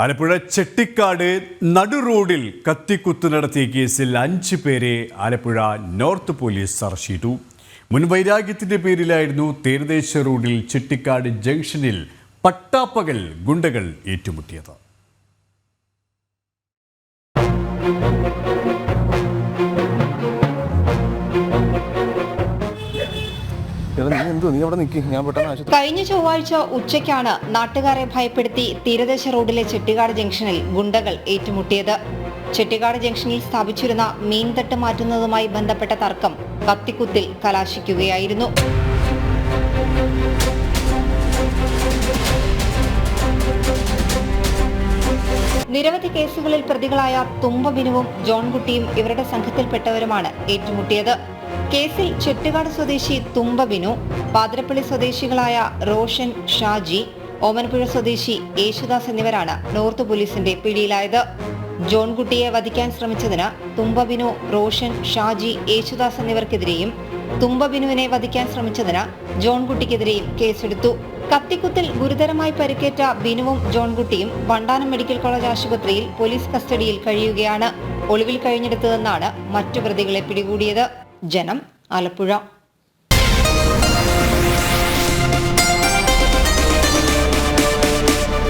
ആലപ്പുഴ ചെട്ടിക്കാട് നടു റോഡിൽ കത്തിക്കുത്ത് നടത്തിയ കേസിൽ അഞ്ച് പേരെ ആലപ്പുഴ നോർത്ത് പോലീസ് അറസ്റ്റ് ചെയ്തു. മുൻവൈരാഗ്യത്തിന്റെ പേരിലായിരുന്നു തീരദേശ റോഡിൽ ചെട്ടിക്കാട് ജംഗ്ഷനിൽ പട്ടാപ്പകൽ ഗുണ്ടകൾ ഏറ്റുമുട്ടിയത്. കഴിഞ്ഞ ചൊവ്വാഴ്ച ഉച്ചയ്ക്കാണ് നാട്ടുകാരെ ഭയപ്പെടുത്തി തീരദേശ റോഡിലെ ചെട്ടിക്കാട് ജംഗ്ഷനിൽ ഗുണ്ടകൾ ഏറ്റുമുട്ടിയത്. ചെട്ടിക്കാട് ജംഗ്ഷനിൽ സ്ഥാപിച്ചിരുന്ന മീൻതട്ട് മാറ്റുന്നതുമായി ബന്ധപ്പെട്ട തർക്കം കത്തിക്കുത്തിൽ കലാശിക്കുകയായിരുന്നു. നിരവധി കേസുകളിൽ പ്രതികളായ തുമ്പ ബിനുവും ജോൺകുട്ടിയും ഇവരുടെ സംഘത്തിൽപ്പെട്ടവരുമാണ് ഏറ്റുമുട്ടിയത്. കേസിൽ ചെട്ടുകാട് സ്വദേശി തുമ്പ ബിനു പാതിരപ്പള്ളി സ്വദേശികളായ റോഷൻ ഷാജി ഓമനപ്പുഴ സ്വദേശി യേശുദാസ് എന്നിവരാണ് നോർത്ത് പോലീസിന്റെ പിടിയിലായത്. ജോൺകുട്ടിയെ വധിക്കാൻ ശ്രമിച്ചതിന് തുമ്പ ബിനു റോഷൻ ഷാജി യേശുദാസ് എന്നിവർക്കെതിരെയും തുമ്പ ബിനുവിനെ വധിക്കാൻ ശ്രമിച്ചതിന് ജോൺകുട്ടിക്കെതിരെയും കേസെടുത്തു. കത്തിക്കുത്തിൽ ഗുരുതരമായി പരിക്കേറ്റ ബിനുവും ജോൺകുട്ടിയും വണ്ടാനം മെഡിക്കൽ കോളേജ് ആശുപത്രിയിൽ പോലീസ് കസ്റ്റഡിയിൽ കഴിയുകയാണ്. ഒളിവിൽ കഴിഞ്ഞെടുത്തതെന്നാണ് മറ്റു പ്രതികളെ പിടികൂടിയത്. ജനം ആലപ്പുഴ